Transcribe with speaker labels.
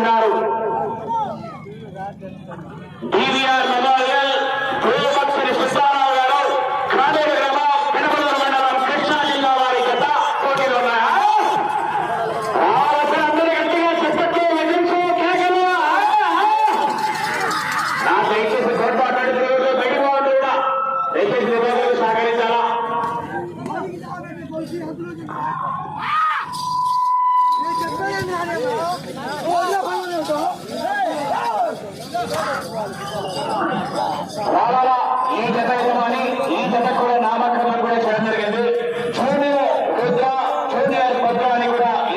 Speaker 1: ఉన్నారు. DVR memorial ప్రేమక్షరి Subbarao గారు కాదేరు గ్రామం మండలం కృష్ణా జిల్లా వారి గత పోటీలు ఉన్నాయా? దయచేసి కూడా. దయచేసి విభాగాలు సహకరించాలా ఈ జత యజమాని జత